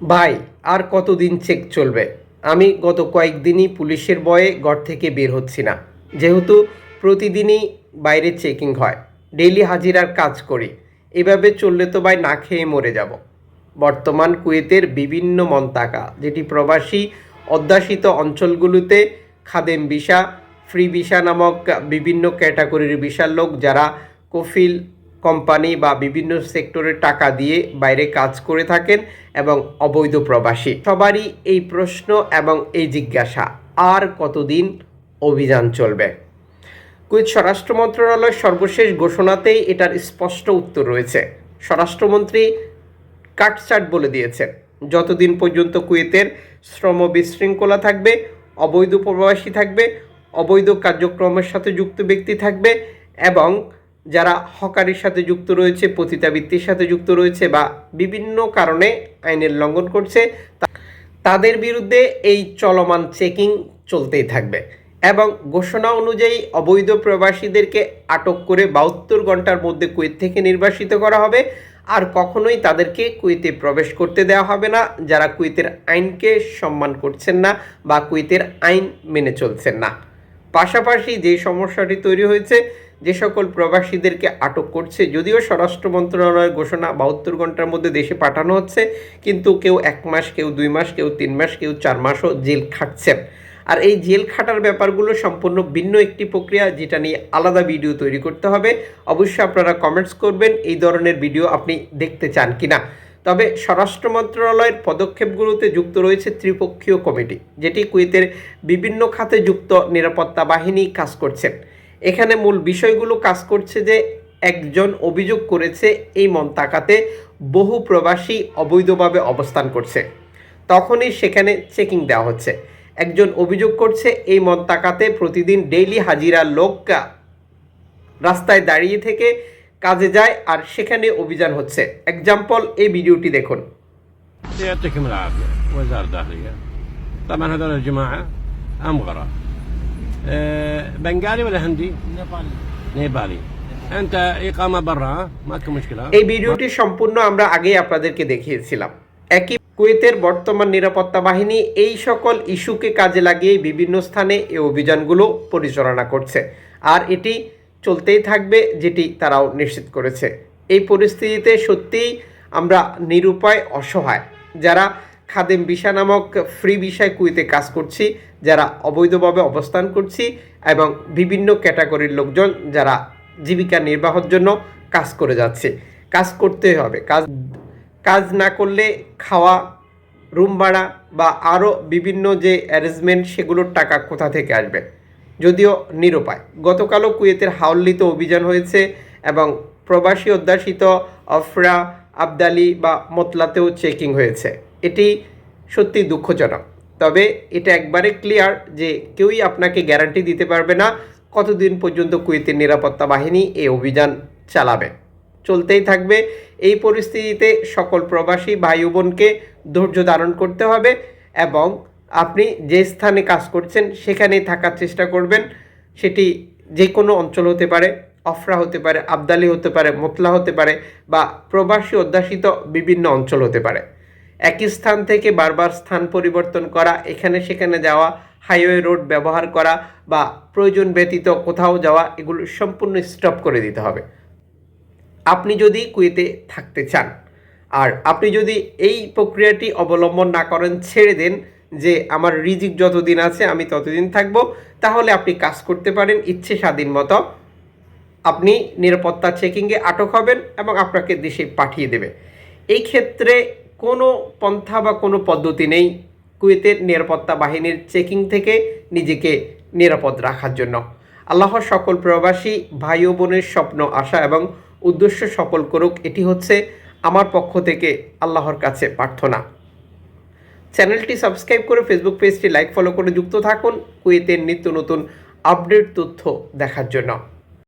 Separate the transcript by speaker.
Speaker 1: ভাই, আর কতদিন চেক চলবে? আমি গত কয়েকদিনই পুলিশের বয়ে ঘর থেকে বের হচ্ছি না। যেহেতু প্রতিদিনই বাইরে চেকিং হয়, ডেইলি হাজিরার কাজ করি। এভাবে চললে তো ভাই না খেয়ে মরে যাব। বর্তমান কুয়েতের বিভিন্ন মন্তাকা যেটি প্রবাসী অধ্যাসিত অঞ্চলগুলোতে খাদেম ভিসা, ফ্রি ভিসা নামক বিভিন্ন ক্যাটাগরির ভিসার লোক, যারা কফিল কোম্পানি বা বিভিন্ন সেক্টরে টাকা দিয়ে বাইরে কাজ করে থাকেন এবং অবৈধ প্রবাসী। সবারই এই প্রশ্ন এবং এই জিজ্ঞাসা, আর কতদিন অভিযান চলবে? কুয়েত স্বরাষ্ট্র মন্ত্রণালয়ের সর্বশেষ ঘোষণাতেই এটার স্পষ্ট উত্তর রয়েছে। স্বরাষ্ট্রমন্ত্রী কাটচাট বলে দিয়েছেন, যতদিন পর্যন্ত কুয়েতের শ্রম বিশৃঙ্খলা থাকবে, অবৈধ প্রবাসী থাকবে, অবৈধ কার্যক্রমের সাথে যুক্ত ব্যক্তি থাকবে এবং যারা হকারির সাথে যুক্ত রয়েছে, পতিতাবৃত্তির সাথে যুক্ত রয়েছে বা বিভিন্ন কারণে আইনের লঙ্ঘন করছে তাদের বিরুদ্ধে এই চলমান চেকিং চলতেই থাকবে এবং ঘোষণা অনুযায়ী অবৈধ প্রবাসীদেরকে আটক করে বাহাত্তর ঘণ্টার মধ্যে কুয়েত থেকে নির্বাসিত করা হবে। আর কখনোই তাদেরকে কুয়েতে প্রবেশ করতে দেওয়া হবে না। যারা কুয়েতের আইনকে সম্মান করছেন না বা কুয়েতের আইন মেনে চলছেন না। পাশাপাশি যে সমস্যাটি তৈরি হয়েছে যে সকল প্রবাসীদেরকে আটক করছে, যদিও স্বরাষ্ট্র মন্ত্রণালয়ের ঘোষণা বাহাত্তর ঘণ্টার মধ্যে দেশে পাঠানো হচ্ছে, কিন্তু কেউ এক মাস, কেউ দুই মাস, কেউ তিন মাস, কেউ চার মাসও জেল খাটছেন। আর এই জেল খাটার ব্যাপারগুলো সম্পূর্ণ ভিন্ন একটি প্রক্রিয়া, যেটা নিয়ে আলাদা ভিডিও তৈরি করতে হবে। অবশ্যই আপনারা কমেন্টস করবেন, এই ধরনের ভিডিও আপনি দেখতে চান কিনা। তবে স্বরাষ্ট্র মন্ত্রণালয়ের পদক্ষেপগুলোতে যুক্ত রয়েছে ত্রিপক্ষীয় কমিটি, যেটি কুয়েতের বিভিন্ন খাতে যুক্ত নিরাপত্তা বাহিনী কাজ করছেন। এখানে মূল বিষয়গুলো কাজ করছে যে একজন অভিযোগ করেছে এই মন্তাকাতে বহু প্রবাসী অবৈধভাবে অবস্থান করছে তখনই সেখানে চেকিং দেওয়া হচ্ছে একজন অভিযোগ করছে এই মন্তাকাতে প্রতিদিন ডেইলি হাজিরা লোক রাস্তায় দাঁড়িয়ে থেকে কাজে যায় আর সেখানে অভিযান হচ্ছে এক্সাম্পল এই ভিডিওটি দেখুন
Speaker 2: يعطيكم العافية وزارة الداخلية طبعا هذول الجماعة أمغرة أه بنغالي ولا هندي؟
Speaker 3: নেপাল
Speaker 2: نيبالي أنت إقامة برا ها؟ ماكو مشكلة
Speaker 1: এই ভিডিওটি সম্পূর্ণ আমরা আগেই আপনাদেরকে দেখিয়েছিলাম একই কুয়েতের বর্তমান নিরাপত্তা বাহিনী এই সকল ইস্যুকে কাজে লাগিয়ে বিভিন্ন স্থানে এই অভিযানগুলো পরিচালনা করছে আর এটি চলতেই থাকবে যেটি তারাও নিশ্চিত করেছে এই পরিস্থিতিতে সত্যিই আমরা নিরুপায় অসহায় যারা খাদেম ভিসা নামক ফ্রি ভিসায় কুয়েতে কাজ করছি, যারা অবৈধভাবে অবস্থান করছি এবং বিভিন্ন ক্যাটাগরির লোকজন যারা জীবিকা নির্বাহের জন্য কাজ করে যাচ্ছে। কাজ করতে হবে। কাজ কাজ না করলে খাওয়া, রুম ভাড়া বা আরও বিভিন্ন যে অ্যারেঞ্জমেন্ট সেগুলোর টাকা কোথা থেকে আসবে? যদিও নিরুপায়। গতকালও কুয়েতের হাওল্লিতে অভিযান হয়েছে এবং প্রবাসী অধ্যাসিত অফরা, আবদালি বা মতলাতেও চেকিং হয়েছে। এটি সত্যি দুঃখজনক। তবে এটা একবারে ক্লিয়ার যে কেউই আপনাকে গ্যারান্টি দিতে পারবে না কতদিন পর্যন্ত কুয়েতের নিরাপত্তা বাহিনী এই অভিযান চালাবে। চলতেই থাকবে। এই পরিস্থিতিতে সকল প্রবাসী ভাই বোনকে ধৈর্য ধারণ করতে হবে এবং আপনি যে স্থানে কাজ করছেন সেখানেই থাকার চেষ্টা করবেন। সেটি যে কোনো অঞ্চল হতে পারে, অফরা হতে পারে, আবদালি হতে পারে, মোতলা হতে পারে বা প্রবাসী অধ্যাসিত বিভিন্ন অঞ্চল হতে পারে। একই স্থান থেকে বারবার স্থান পরিবর্তন করা, এখানে সেখানে যাওয়া, হাইওয়ে রোড ব্যবহার করা বা প্রয়োজন ব্যতীত কোথাও যাওয়া, এগুলো সম্পূর্ণ স্টপ করে দিতে হবে। আপনি যদি কুয়েতে থাকতে চান আর আপনি যদি এই প্রক্রিয়াটি অবলম্বন না করেন, ছেড়ে দেন যে আমার রিজিক যতদিন আছে আমি ততদিন থাকব, তাহলে আপনি কাজ করতে পারেন ইচ্ছে স্বাধীন মতো। আপনি নিরাপত্তা চেকিংয়ে আটক হবেন এবং আপনাকে দেশে পাঠিয়ে দেবে। এই ক্ষেত্রে কোনো পন্থা বা কোনো পদ্ধতি নেই কুয়েতের নিরাপত্তা বাহিনীর চেকিং থেকে নিজেকে নিরাপদ রাখার জন্য। আল্লাহ সকল প্রবাসী ভাই ও বোনের স্বপ্ন, আশা এবং উদ্দেশ্য সফল করুক, এটি হচ্ছে আমার পক্ষ থেকে আল্লাহর কাছে প্রার্থনা। চ্যানেলটি সাবস্ক্রাইব করে ফেসবুক পেজটি লাইক, ফলো করে যুক্ত থাকুন কুয়েতের নিত্য নতুন আপডেট তথ্য দেখার জন্য।